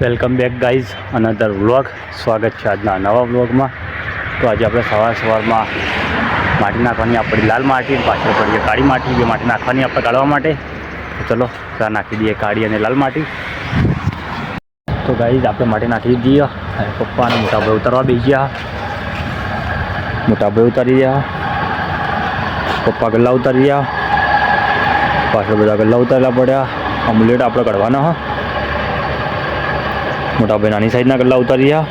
Welcome back guys another vlog સ્વાગત છે આજના નવા વ્લોગમાં તો આજે આપણે સવાર સવારમાં માટી નાખવાની આપણી લાલ માટી, પાછળ પડીએ કાળી માટી બે માટી નાખવાની આપણે કાઢવા માટે. તો ચલો ત્યાં નાખી દઈએ કાળી અને લાલ માટી. તો ગાઈઝ, આપણે માટી નાખી દઈએ અને પપ્પા અને મોટા ભાઈ ઉતારવા બેસી ગયા. મોટા ભાઈ ઉતારી ગયા પપ્પા ગલ્લા ઉતારી ગયા પાછળ બધા ગલ્લા ઉતારેલા પડ્યા. અમલેટ આપણે કાઢવાના, હા. મોટા ભાઈ નાની સાઈઝના ગલ્લા ઉતારી રહ્યા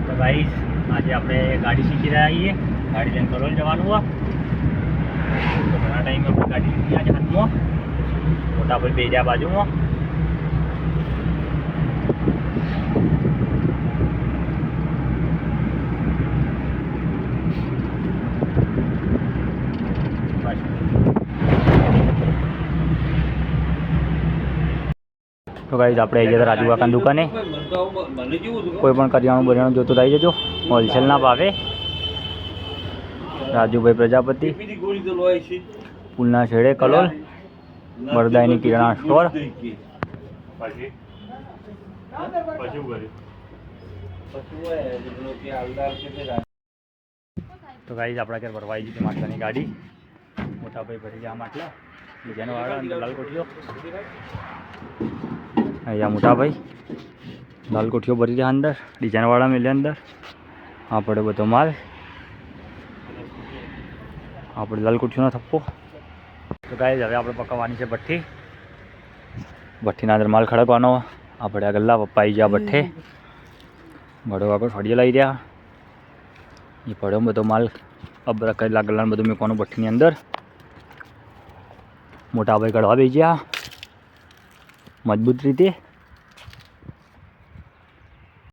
તો ગાઈસ આજે આપણે ગાડી શીખી રહ્યા છીએ ગાડી લઈને કલોલ જવાનું હોય તો ઘણા ટાઈમ આપણે ગાડી લીધી આજે હાથમાં મોટા ભાઈ બે જ્યાં બાજુમાં તો ગાઈસ આપણે આવી જતા રાજુ કાકાની દુકાને. કોઈ પણ કરિયાણું બરિયાણું જોતું આવી જજો હોલસેલના ભાવે. રાજુભાઈ પ્રજાપતિ. પુલના છેડે કલોલ. બરદાઈની કિરાણા સ્ટોર. તો ગાઈઝ આપણા ઘર ભરવાઈ જતી માટલાની ગાડી. મોટા ભાઈ ભરી ગયા માટલા. બીજાનો વાળો અંદર લાલ કોઠીઓ અહીંયા મોટા ભાઈ લાલ કોઠીઓ ભરી રહ્યા અંદર, ડિઝાઇનવાળા મેલે અંદર. આપણે બધો માલ. આપણે લાલ કોઠીઓનો થપ્પો. તો ગાઈસ હવે આપણે પકવવાની છે ભઠ્ઠી. ભઠ્ઠીના અંદર માલ ખડકવાનો. આપણે આ ગલ્લા પપ્પા આવી ગયા ભઠ્ઠે. ભડો આગળ ફળીએ લઈ રહ્યા. એ પડ્યો બધો માલ. અબરા કરેલા ગલ્લાને બધું મૂકવાનું ભઠ્ઠીની અંદર. મોટા ભાઈ કઢવા બેસી ગયા. મજબૂત રીતે